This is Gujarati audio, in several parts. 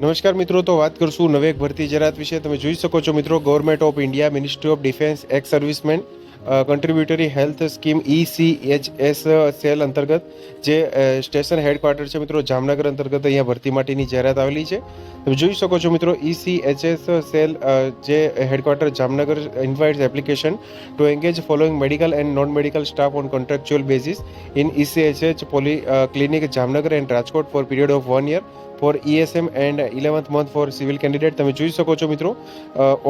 નમસ્કાર મિત્રો, તો વાત કરશું નવેક ભરતી જાહેરાત વિશે. તમે જોઈ શકો છો મિત્રો government of India ministry of defence ex servicemen contributory health scheme E C H S cell અંતર્ગત જે સ્ટેશન હેડક્વાર્ટર છે મિત્રો, જામનગર અંતર્ગત અહીંયા ભરતી માટેની જાહેરાત આવેલી છે. તમે જોઈ શકો છો મિત્રો E C H S cell જે headquarter Jamnagar invites application to engage following medical and non medical staff on contractual basis in ECHH polyclinic Jamnagar and Rajkot for period of one year. For ESM and eleventh month for civil candidate તમે જોઈ શકો છો મિત્રો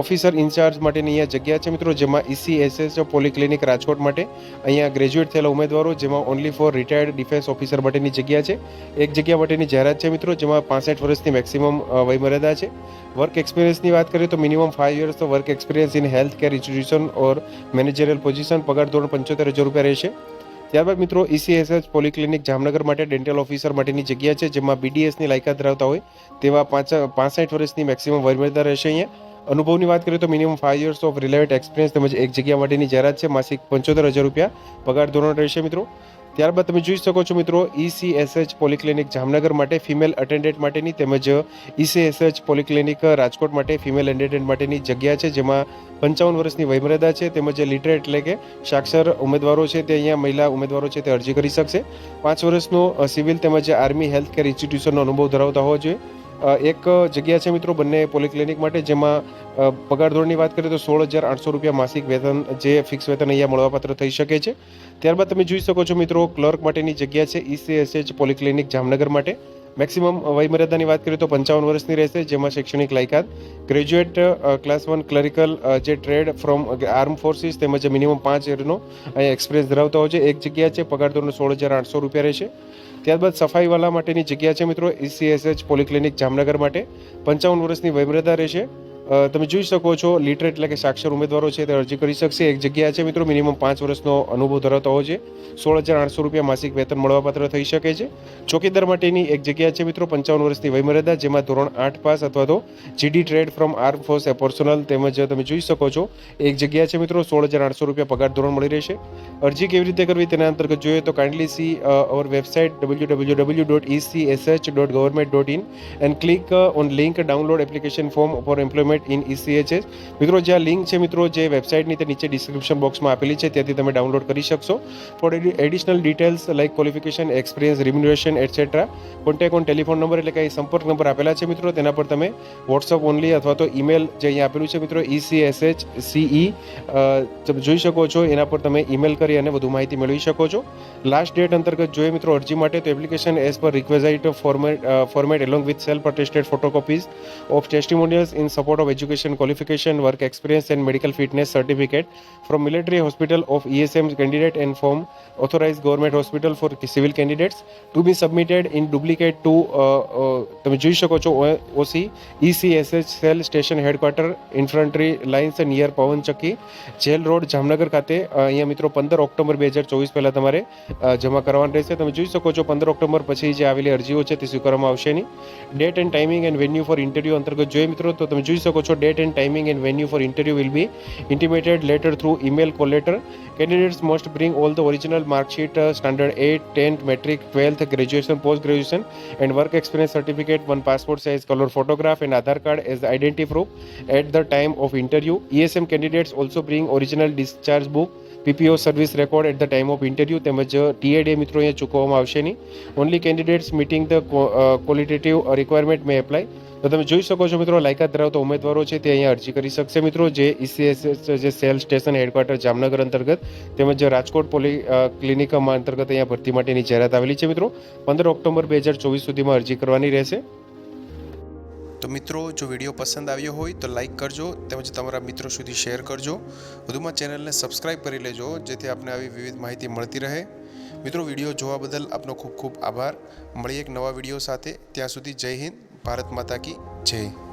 ઓફિસર ઇન્ચાર્જ માટેની અહીંયા જગ્યા છે મિત્રો, જેમાં E ઈસીએસએસ પોલિક્લિનિક રાજકોટ માટે. અહીંયા ગ્રેજ્યુએટ થયેલા ઉમેદવારો, જેમાં only for retired defence officer માટેની જગ્યા છે. એક જગ્યા માટેની જાહેરાત છે મિત્રો, જેમાં પાસઠ વર્ષની મેક્સિમમ વયમર્યાદા છે. વર્ક એક્સપિરિયન્સની વાત કરીએ તો મિનિમમ ફાઇવ યર્સ તો work experience in health care institution or managerial position પગાર ધોરણ પંચોતેર હજાર રૂપિયા રહેશે. ત્યારબાદ મિત્રો E ઈસીએસએચ પોલીક્લિનિક જામનગર માટે ડેન્ટલ ઓફિસર માટેની જગ્યા છે, જેમાં બીડીએસની લાયકાત ધરાવતા હોય તેવા પાંચ, પાસઠ વર્ષની મેક્સિમમ વયમર્યાદા રહેશે અહીંયા. અનુભવની વાત કરીએ તો minimum five years of relevant experience તેમજ એક જગ્યા માટેની જાહેરાત છે, માસિક પંચોતેર હજાર રૂપિયા પગાર ધોરણ રહેશે મિત્રો. ત્યારબાદ તમે જોઈ શકો છો મિત્રો E ઈસીએસએચ પોલીક્લિનિક જામનગર માટે ફિમેલ અટેન્ડન્ટ માટેની તેમજ E ઈસીએસએચ પોલીક્લિનિક રાજકોટ માટે ફિમેલ અટેન્ડન્ટ માટેની જગ્યા છે, જેમાં પંચાવન વર્ષની વયમર્યાદા છે, તેમજ લીટર એટલે કે સાક્ષર ઉમેદવારો છે, તે અહીંયા મહિલા ઉમેદવારો છે તે અરજી કરી શકશે. પાંચ વર્ષનો સિવિલ તેમજ આર્મી હેલ્થ કેર ઇન્સ્ટિટ્યુશનનો અનુભવ ધરાવતા હોવો જોઈએ. એક જગ્યા છે મિત્રો બંને પોલીક્લિનિક માટે જેમાં પગાર ધોરણની વાત કરીએ તો સોળ હજાર આઠસો રૂપિયા માસિક વેતન જે ફિક્સ વેતન અહીંયા મળવાપાત્ર થઈ શકે છે. ત્યારબાદ તમે જોઈ શકો છો મિત્રો ક્લર્ક માટેની જગ્યા છે ઈસીએસએચ પોલિક્લિનિક જામનગર માટે. મેક્સિમમ વયમર્યાદાની વાત કરીએ તો પંચાવન વર્ષની રહેશે, જેમાં શૈક્ષણિક લાયકાત. ગ્રેજ્યુએટ ક્લાસ વન ક્લરિકલ જે ટ્રેડ ફ્રોમ આર્મ ફોર્સિસ તેમજ મિનિમમ પાંચ યરનો અહીંયા એક્સપિરિયન્સ ધરાવતા હોય છે. એક જગ્યા છે, પગાર ધોરણ સોળ હજાર આઠસો રૂપિયા રહેશે. ત્યારબાદ સફાઈવાલા માટેની જગ્યા છે મિત્રો E ઈસીએસએચ પોલીક્લિનિક જામનગર માટે. પંચાવન વર્ષની વયમર્યાદા રહેશે. તમે જોઈ શકો છો લિટરેટ એટલે કે સાક્ષર ઉમેદવારો છે, તે અરજી કરી શકશે. એક જગ્યા છે મિત્રો મિનિમમ પાંચ વર્ષનો અનુભવ ધરાવતો હોય છે. સોળ હજાર આઠસો રૂપિયા માસિક વેતન મળવાપાત્ર થઈ શકે છે. ચોકીદાર માટેની એક જગ્યા છે મિત્રો, પંચાવન વર્ષની વયમર્યાદા, જેમાં ધોરણ આઠ પાસ અથવા તો GD trade from arm force personnel તેમજ તમે જોઈ શકો છો, એક જગ્યા છે મિત્રો સોળ હજાર આઠસો રૂપિયા પગાર ધોરણ મળી રહેશે. અરજી કેવી રીતે કરવી તેના અંતર્ગત જોઈએ તો kindly see our website W W W dot ECSH dot government dot in and click on link download application form for employment in ECHS મિત્રો જે આ લિંક છે મિત્રો, જે વેબસાઇટની તે નીચે ડિસ્ક્રિપ્શન બોક્સમાં આપેલી છે, ત્યાંથી તમે ડાઉનલોડ કરી શકશો. For additional details like qualification experience remuneration etcetera contact on telephone number એટલે કે સંપર્ક નંબર આપેલા છે મિત્રો. તેના પર તમે વોટ્સઅપ ઓનલી અથવા તો ઈમેલ જે અહીંયા આપેલું છે મિત્રો E ઈસીએસએચ સીઈ તમે જોઈ શકો છો. એના પર તમે ઈમેલ કરી અને વધુ માહિતી મેળવી શકો છો. લાસ્ટ ડેટ અંતર્ગત જોઈએ મિત્રો, અરજી માટે તો application as per requisite format format along with self attested photocopies of testimonials in support of education qualification work experience and medical fitness certificate from military hospital of ESM candidate and form authorized government hospital for civil candidates to be submitted in duplicate to uh, uh, તમે જોઈ શકો છો OC ECSH cell station headquarter infantry lines near Pawan Chakki jail road Jamnagar ખાતે અ, અહીંયા મિત્રો પંદર ઓક્ટોબર બે હજાર ચોવીસ પહેલાં તમારે અ, જમા કરવાનું રહેશે. તમે જોઈ શકો છો પંદર ઓક્ટોબર પછી જે આવેલી અરજીઓ છે તે સ્વીકારવામાં આવશે નહીં. Date and timing and venue for interview અંતર્ગત જોઈએ મિત્રો તો તમે જોઈ શકો છો date and timing and venue for interview will be intimated later through email call letter candidates must bring all the original mark sheet uh, standard 8 10th metric 12th graduation post graduation and work experience certificate one passport size color photograph and aadhaar card as the identity proof at the time of interview esm candidates also bring original discharge book PPO service record at the time of interview તેમજ ટીએડે મિત્રો અહીંયા ચૂકવવામાં આવશે નહીં only candidates meeting the qualitative requirement may apply તો તમે જોઈ શકો છો મિત્રો, લાયકાત ધરાવતા ઉમેદવારો છે તે અહીંયા અરજી કરી શકશે. મિત્રો, જે ઈસીએસએસ જે સેલ સ્ટેશન હેડક્વાર્ટર જામનગર અંતર્ગત તેમજ રાજકોટ પોલી ક્લિનિકમાં અંતર્ગત અહીંયા ભરતી માટેની જાહેરાત આવેલી છે મિત્રો. પંદર ઓક્ટોબર બે હજાર ચોવીસ સુધીમાં અરજી કરવાની રહેશે. તો મિત્રો, જો વીડિયો પસંદ આવ્યો હોય તો લાઇક કરજો તેમજ તમારા મિત્રો સુધી શેર કરજો. વધુમાં ચેનલને સબસ્ક્રાઇબ કરી લેજો, જેથી આપને આવી વિવિધ માહિતી મળતી રહે. મિત્રો, વીડિયો જોવા બદલ આપનો ખૂબ ખૂબ આભાર. મળીએ એક નવા વીડિયો સાથે. ત્યાં સુધી જય હિન્દ. ભારત માતા કી જય.